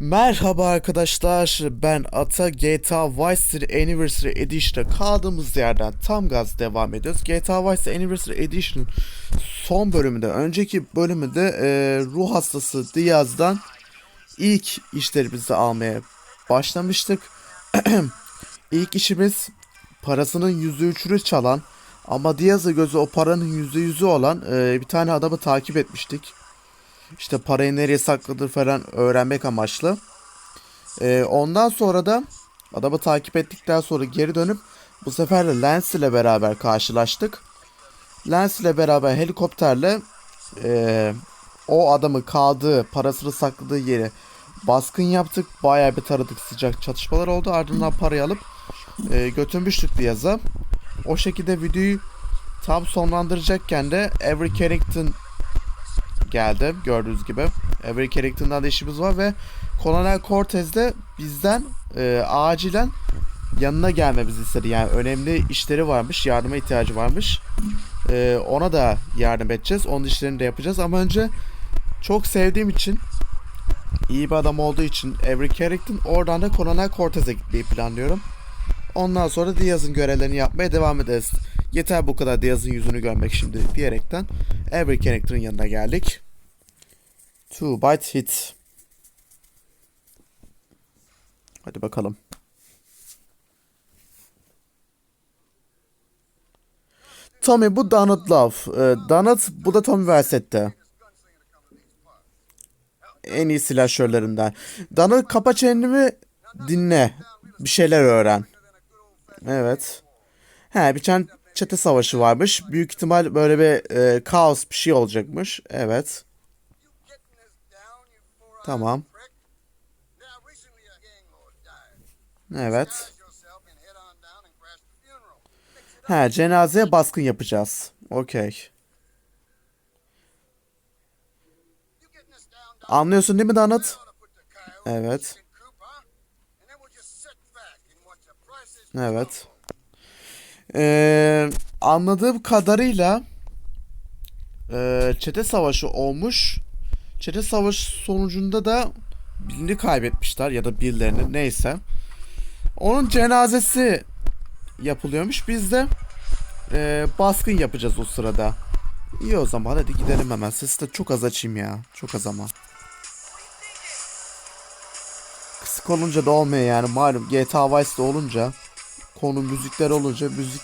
Merhaba arkadaşlar ben Ata GTA Vice City Anniversary Edition'a kaldığımız yerden tam gaz devam ediyoruz. GTA Vice City Anniversary Edition'ın son bölümünde önceki bölümünde e, ruh hastası Diaz'dan ilk işlerimizi almaya başlamıştık. ilk işimiz parasının %3'ünü çalan ama Diaz'a gözü o paranın %100'ü olan e, bir tane adamı takip etmiştik. İşte parayı nereye sakladı falan öğrenmek amaçlı. Ee, ondan sonra da adamı takip ettikten sonra geri dönüp bu sefer de Lens ile beraber karşılaştık. Lens ile beraber helikopterle ee, o adamın kaldığı, parasını sakladığı yeri baskın yaptık. Bayağı bir taradık sıcak çatışmalar oldu. Ardından parayı alıp ee, götürmüştük Diyaz'a. O şekilde videoyu tam sonlandıracakken de Every Carrington geldi gördüğünüz gibi. Every Carrington'dan da işimiz var ve Colonel Cortez de bizden e, acilen yanına gelmemizi istedi. Yani önemli işleri varmış, yardıma ihtiyacı varmış. E, ona da yardım edeceğiz. Onun işlerini de yapacağız ama önce çok sevdiğim için iyi bir adam olduğu için Every Carrington oradan da Colonel Cortez'e gitmeyi planlıyorum. Ondan sonra Diaz'ın görevlerini yapmaya devam ederiz. Yeter bu kadar Diaz'ın yüzünü görmek şimdi diyerekten Every Carrington'ın yanına geldik. Two bite hit. Hadi bakalım. Tommy bu Donald Love. Ee, bu da Tommy Verset'te. En iyi silahşörlerinden. Donald kapa çeneni dinle. Bir şeyler öğren. Evet. He bir tane çete savaşı varmış. Büyük ihtimal böyle bir e, kaos bir şey olacakmış. Evet. Tamam. Evet. He cenazeye baskın yapacağız. Okey. Anlıyorsun değil mi Donut? Evet. Evet. Ee, anladığım kadarıyla e, çete savaşı olmuş. Çete savaşı sonucunda da birini kaybetmişler ya da birilerini neyse. Onun cenazesi yapılıyormuş. Biz de e, baskın yapacağız o sırada. İyi o zaman hadi gidelim hemen. Sesi de çok az açayım ya. Çok az ama. Kısık olunca da olmuyor yani. Malum GTA Vice'de olunca konu müzikler olunca müzik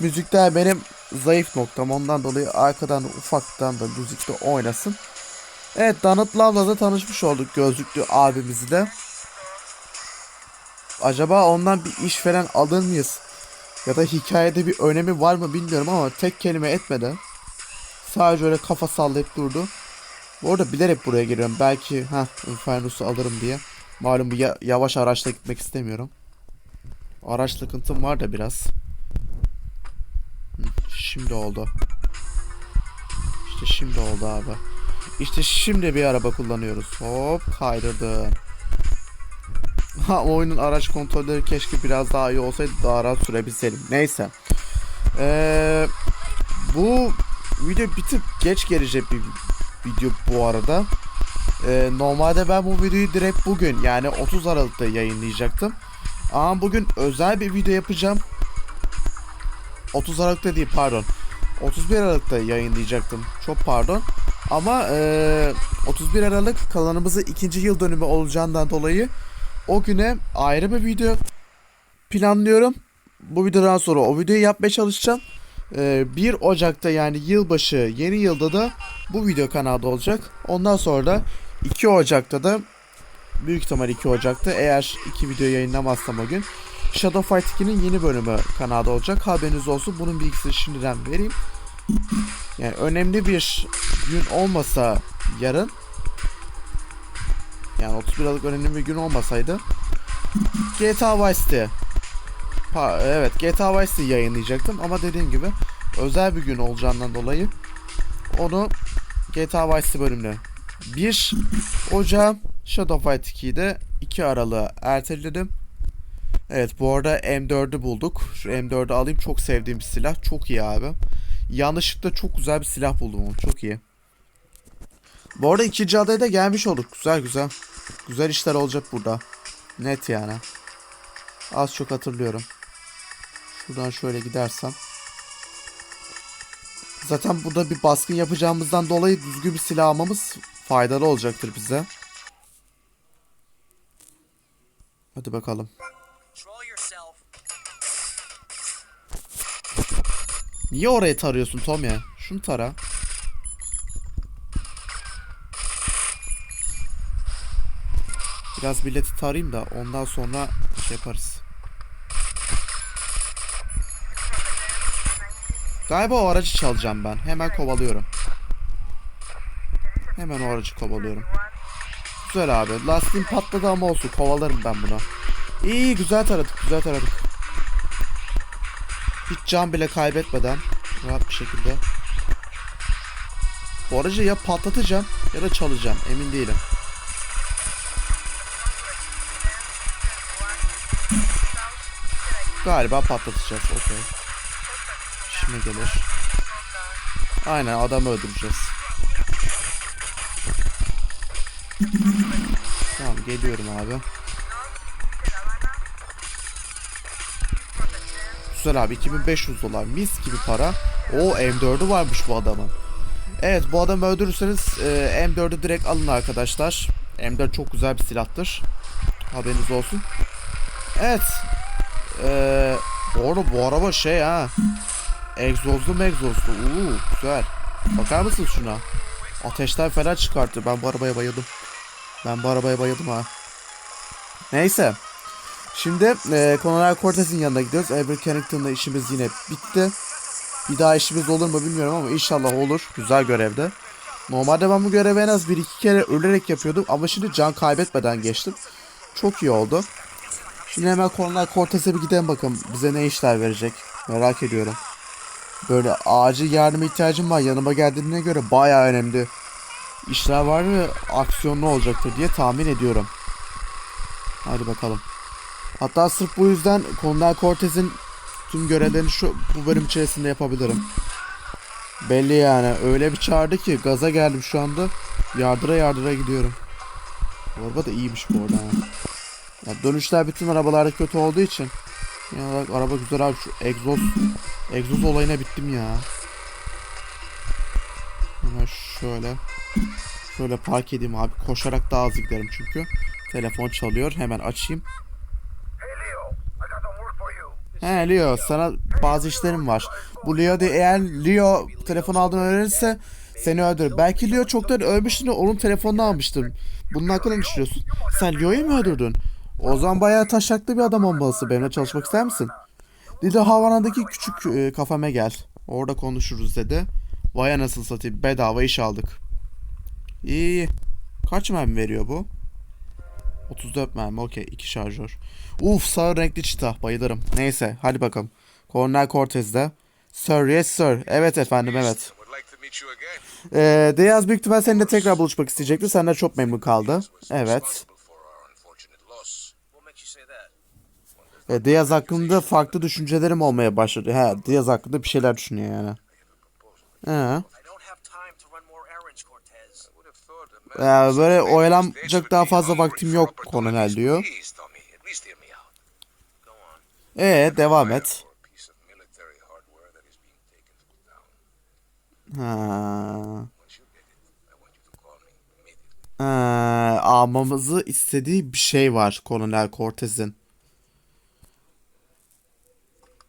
müzikler benim zayıf noktam. Ondan dolayı arkadan ufaktan da müzikte oynasın. Evet Donald Love'la da tanışmış olduk gözlüklü abimizle. Acaba ondan bir iş falan alır mıyız? Ya da hikayede bir önemi var mı bilmiyorum ama tek kelime etmedi. Sadece öyle kafa sallayıp durdu. Bu arada bilerek buraya geliyorum. Belki ha Infernus'u alırım diye. Malum bu ya- yavaş araçla gitmek istemiyorum. Araç sıkıntım var da biraz. Şimdi oldu. İşte şimdi oldu abi. İşte şimdi bir araba kullanıyoruz. Hop kaydırdım. Ha oyunun araç kontrolleri keşke biraz daha iyi olsaydı daha rahat sürebilseydim. Neyse. Ee, bu video bir tık geç gelecek bir video bu arada. Ee, normalde ben bu videoyu direkt bugün yani 30 Aralık'ta yayınlayacaktım. Ama bugün özel bir video yapacağım. 30 Aralık'ta değil pardon. 31 Aralık'ta yayınlayacaktım. Çok pardon. Ama eee, 31 Aralık kanalımızın ikinci yıl dönümü olacağından dolayı o güne ayrı bir video planlıyorum. Bu videodan sonra o videoyu yapmaya çalışacağım. Eee, 1 Ocak'ta yani yılbaşı yeni yılda da bu video kanalda olacak. Ondan sonra da 2 Ocak'ta da büyük ihtimal 2 Ocak'ta eğer iki video yayınlamazsam o gün Shadow Fight 2'nin yeni bölümü kanalda olacak. Haberiniz olsun. Bunun bilgisini şimdiden vereyim. Yani önemli bir gün olmasa yarın yani 31 Aralık önemli bir gün olmasaydı GTA Vice City Ha, evet GTA Vice City yayınlayacaktım ama dediğim gibi özel bir gün olacağından dolayı onu GTA Vice City bölümüne 1 Ocağı Shadow Fight 2'yi de 2 Aralık'a erteledim. Evet bu arada M4'ü bulduk. Şu M4'ü alayım. Çok sevdiğim bir silah. Çok iyi abi. Yanlışlıkla çok güzel bir silah buldum. Çok iyi. Bu arada ikinci adaya da gelmiş olduk. Güzel güzel. Güzel işler olacak burada. Net yani. Az çok hatırlıyorum. Şuradan şöyle gidersem. Zaten burada bir baskın yapacağımızdan dolayı düzgün bir silah almamız faydalı olacaktır bize. Hadi bakalım. Niye orayı tarıyorsun Tom ya? Şunu tara. Biraz milleti tarayayım da ondan sonra şey yaparız. Galiba o aracı çalacağım ben. Hemen kovalıyorum. Hemen o aracı kovalıyorum. Güzel abi. Lastiğim patladı ama olsun. Kovalarım ben bunu. İyi güzel taradık. Güzel taradık. Hiç can bile kaybetmeden rahat bir şekilde. Bu aracı ya patlatacağım ya da çalacağım. Emin değilim. Galiba patlatacağız. Okey. İşime gelir. Aynen adamı öldüreceğiz. Geliyorum abi. Güzel abi 2500 dolar mis gibi para. O M4'ü varmış bu adamın. Evet bu adamı öldürürseniz e, M4'ü direkt alın arkadaşlar. M4 çok güzel bir silahtır. Haberiniz olsun. Evet. Ee, arada bu araba şey ha. Egzozlu megzozlu. Uuu güzel. Bakar mısın şuna? Ateşler falan çıkarttı. Ben bu arabaya bayıldım. Ben bu arabaya bayıldım ha. Neyse. Şimdi e, Colonel Cortez'in yanına gidiyoruz. Avery Kennington'la işimiz yine bitti. Bir daha işimiz olur mu bilmiyorum ama inşallah olur. Güzel görevde. Normalde ben bu görevi en az bir iki kere ölerek yapıyordum ama şimdi can kaybetmeden geçtim. Çok iyi oldu. Şimdi hemen Colonel Cortez'e bir gidelim bakalım. Bize ne işler verecek. Merak ediyorum. Böyle acil yardıma ihtiyacım var. Yanıma geldiğine göre bayağı önemli işler var ve aksiyonlu olacaktır diye tahmin ediyorum. Hadi bakalım. Hatta sırf bu yüzden Colonel Cortez'in tüm görevlerini şu bu bölüm içerisinde yapabilirim. Belli yani. Öyle bir çağırdı ki gaza geldim şu anda. Yardıra yardıra gidiyorum. Bu araba da iyiymiş bu arada. ha. Ya dönüşler bütün arabalarda kötü olduğu için. Ya bak araba güzel abi şu egzoz egzoz olayına bittim ya. Hemen şöyle şöyle park edeyim abi. Koşarak daha hızlı giderim çünkü. Telefon çalıyor. Hemen açayım. He Leo sana bazı işlerim var. Bu Leo de eğer Leo telefon aldığını öğrenirse seni öldürür. Belki Leo çoktan ölmüştür de onun telefonunu almıştır. Bunun hakkında ne düşünüyorsun? Sen Leo'yu mu öldürdün? O zaman bayağı taşaklı bir adam olmalısın. Benimle çalışmak ister misin? Dedi Havana'daki küçük e, kafeme gel. Orada konuşuruz dedi. Vay anasını satayım bedava iş aldık. İyi. Kaç mermi veriyor bu? 34 mermi okey 2 şarjör. Uf sarı renkli çita bayılırım. Neyse hadi bakalım. Cornel Cortez'de. Sir yes sir. Evet efendim evet. Ee, Deyaz büyük ihtimal seninle tekrar buluşmak isteyecekti. Senden çok memnun kaldı. Evet. Ee, Deyaz hakkında farklı düşüncelerim olmaya başladı. He, Deyaz hakkında bir şeyler düşünüyor yani. He. Man Ee, böyle oyalanacak daha fazla vaktim yok. Kolonel diyor. Ee devam et. Ha. Ee, almamızı istediği bir şey var Kolonel Cortez'in.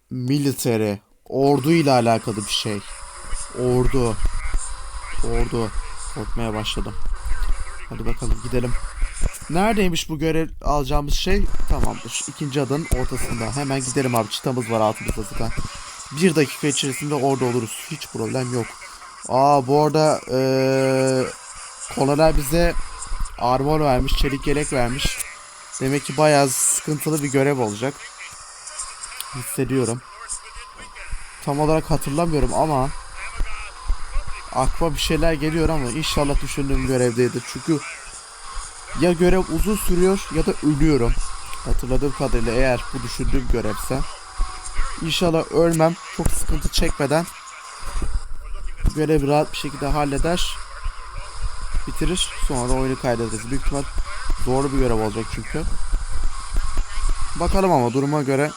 Military. Ordu ile alakalı bir şey. Ordu. Ordu. Korkmaya başladım. Hadi bakalım gidelim. Neredeymiş bu görev alacağımız şey? Tamamdır. İkinci adanın ortasında. Hemen gidelim abi. Çıtamız var altımızda zaten. Bir dakika içerisinde orada oluruz. Hiç problem yok. Aa bu arada eee Kolonel bize armor vermiş, çelik yelek vermiş. Demek ki bayağı sıkıntılı bir görev olacak. Hissediyorum. Tam olarak hatırlamıyorum ama aklıma bir şeyler geliyor ama inşallah düşündüğüm görevdedir. Çünkü ya görev uzun sürüyor ya da ölüyorum. Hatırladığım kadarıyla eğer bu düşündüğüm görevse. İnşallah ölmem. Çok sıkıntı çekmeden görevi rahat bir şekilde halleder bitirir. Sonra da oyunu kaydederiz. Büyük ihtimal Zorlu bir görev olacak çünkü. Bakalım ama duruma göre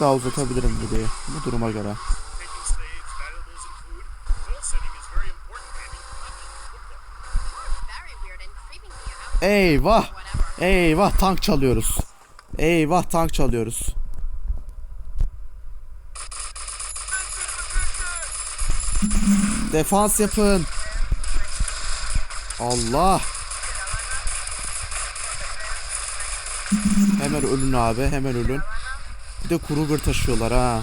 daha uzatabilirim videoyu. Bu duruma göre. Eyvah! Eyvah tank çalıyoruz. Eyvah tank çalıyoruz. Defans yapın. Allah. Hemen ölün abi hemen ölün. Bir de Kruger taşıyorlar ha.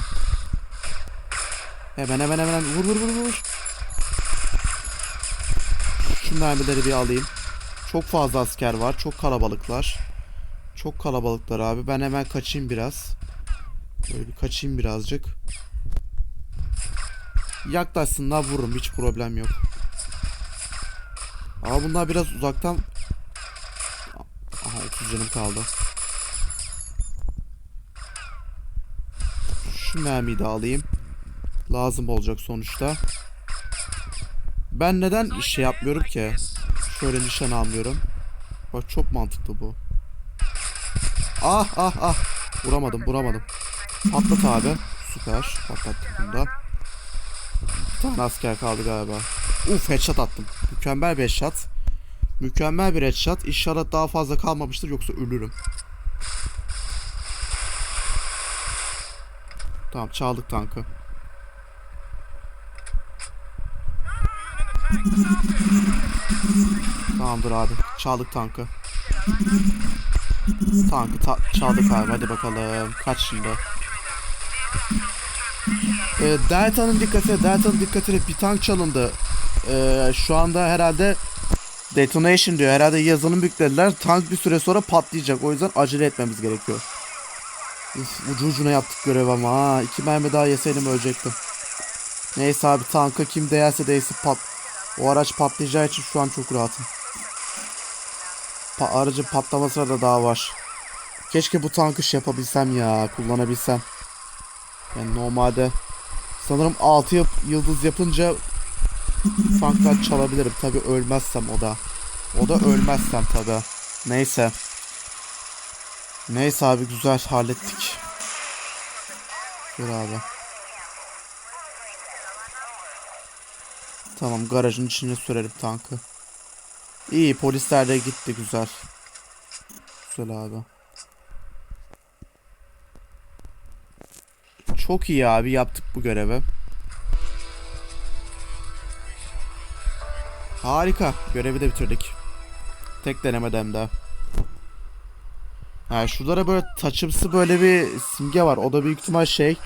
Hemen hemen hemen vur vur vur vur. Şu mermileri bir alayım. Çok fazla asker var. Çok kalabalıklar. Çok kalabalıklar abi. Ben hemen kaçayım biraz. Böyle bir kaçayım birazcık. Yaklaşsınlar vururum. Hiç problem yok. Ama bunlar biraz uzaktan... Aha 30 canım kaldı. Şu mermiyi de alayım. Lazım olacak sonuçta. Ben neden şey yapmıyorum ki? Şöyle nişan almıyorum. Bak çok mantıklı bu. Ah ah ah. Vuramadım vuramadım. Patlat abi. Süper. Patlattık bunu da. Bir tane asker kaldı galiba. Uf headshot attım. Mükemmel bir headshot. Mükemmel bir headshot. İnşallah daha fazla kalmamıştır yoksa ölürüm. Tamam çaldık tankı. Tamamdır abi. Çaldık tankı. Tankı ta- çaldık abi. Hadi bakalım. Kaç şimdi? Ee, Delta'nın dikkatine, Delta'nın dikkatine bir tank çalındı. Ee, şu anda herhalde detonation diyor. Herhalde yazılım yüklediler. Tank bir süre sonra patlayacak. O yüzden acele etmemiz gerekiyor. Uf, ucu ucuna yaptık görev ama ha. İki mermi daha yeseydim ölecektim. Neyse abi tanka kim değerse değsin pat. O araç patlayacağı için şu an çok rahatım. Pa aracın patlamasına da daha var. Keşke bu tankı şey yapabilsem ya, kullanabilsem. Yani normalde sanırım 6 yap yıldız yapınca tanklar çalabilirim. Tabi ölmezsem o da. O da ölmezsem tabi. Neyse. Neyse abi güzel hallettik. Dur abi. Tamam garajın içine sürelim tankı. İyi polisler de gitti güzel. Güzel abi. Çok iyi abi yaptık bu görevi. Harika. Görevi de bitirdik. Tek denemede hem de. Ha şurada böyle taçımsı böyle bir simge var. O da büyük ihtimal şey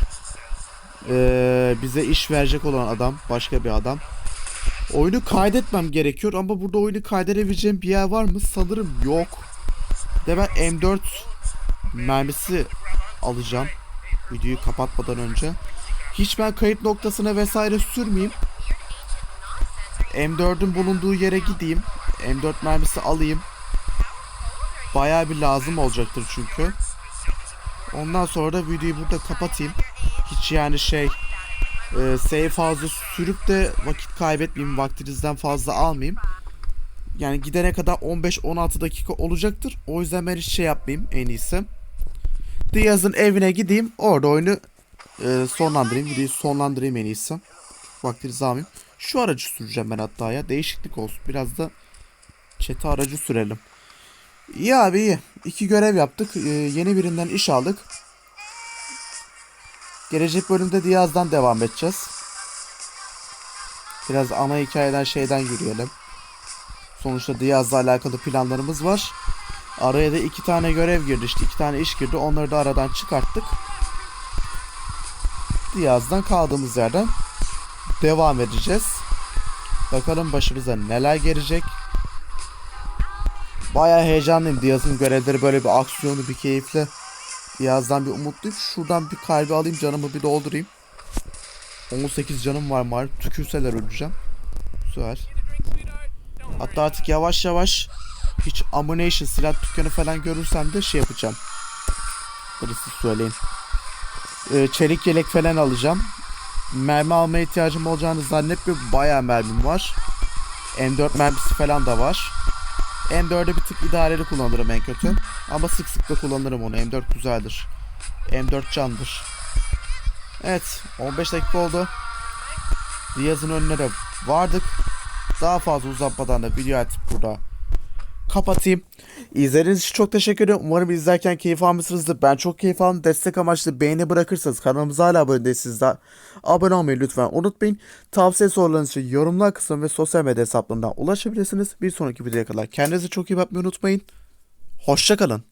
eee, bize iş verecek olan adam. Başka bir adam. Oyunu kaydetmem gerekiyor ama burada oyunu kaydedebileceğim bir yer var mı? Sanırım yok. De ben M4 mermisi alacağım. Videoyu kapatmadan önce. Hiç ben kayıt noktasına vesaire sürmeyeyim. M4'ün bulunduğu yere gideyim. M4 mermisi alayım. Bayağı bir lazım olacaktır çünkü. Ondan sonra da videoyu burada kapatayım. Hiç yani şey e, save fazla sürüp de vakit kaybetmeyeyim. Vaktinizden fazla almayayım. Yani gidene kadar 15-16 dakika olacaktır. O yüzden ben hiç şey yapmayayım en iyisi. Diaz'ın evine gideyim. Orada oyunu e, sonlandırayım. Videoyu sonlandırayım en iyisi. Vaktinizi almayayım. Şu aracı süreceğim ben hatta ya. Değişiklik olsun. Biraz da çete aracı sürelim. İyi abi iyi. İki görev yaptık. E, yeni birinden iş aldık. Gelecek bölümde Diaz'dan devam edeceğiz. Biraz ana hikayeden şeyden yürüyelim. Sonuçta Diaz'la alakalı planlarımız var. Araya da iki tane görev girdi işte iki tane iş girdi. Onları da aradan çıkarttık. Diaz'dan kaldığımız yerden devam edeceğiz. Bakalım başımıza neler gelecek. Bayağı heyecanlıyım. Diaz'ın görevleri böyle bir aksiyonu bir keyifli. Diaz'dan bir umutluyum. Şuradan bir kalbi alayım canımı bir doldurayım. 18 canım var var. Tükürseler öleceğim. Güzel. Hatta artık yavaş yavaş hiç ammunition silah dükkanı falan görürsem de şey yapacağım. Birisi söyleyin. Ee, çelik yelek falan alacağım. Mermi almaya ihtiyacım olacağını zannetmiyorum. Bayağı mermim var. M4 mermisi falan da var. M4'ü bir tık idareli kullanırım en kötü. Ama sık sık da kullanırım onu. M4 güzeldir. M4 candır. Evet 15 dakika oldu. Diaz'ın önüne de vardık. Daha fazla uzatmadan da video artık burada kapatayım. İzlediğiniz için çok teşekkür ederim. Umarım izlerken keyif almışsınızdır. Ben çok keyif aldım. Destek amaçlı beğeni bırakırsanız kanalımıza hala abone değilseniz de abone olmayı lütfen unutmayın. Tavsiye sorularınız için yorumlar kısmı ve sosyal medya hesaplarından ulaşabilirsiniz. Bir sonraki videoya kadar kendinize çok iyi bakmayı unutmayın. Hoşçakalın.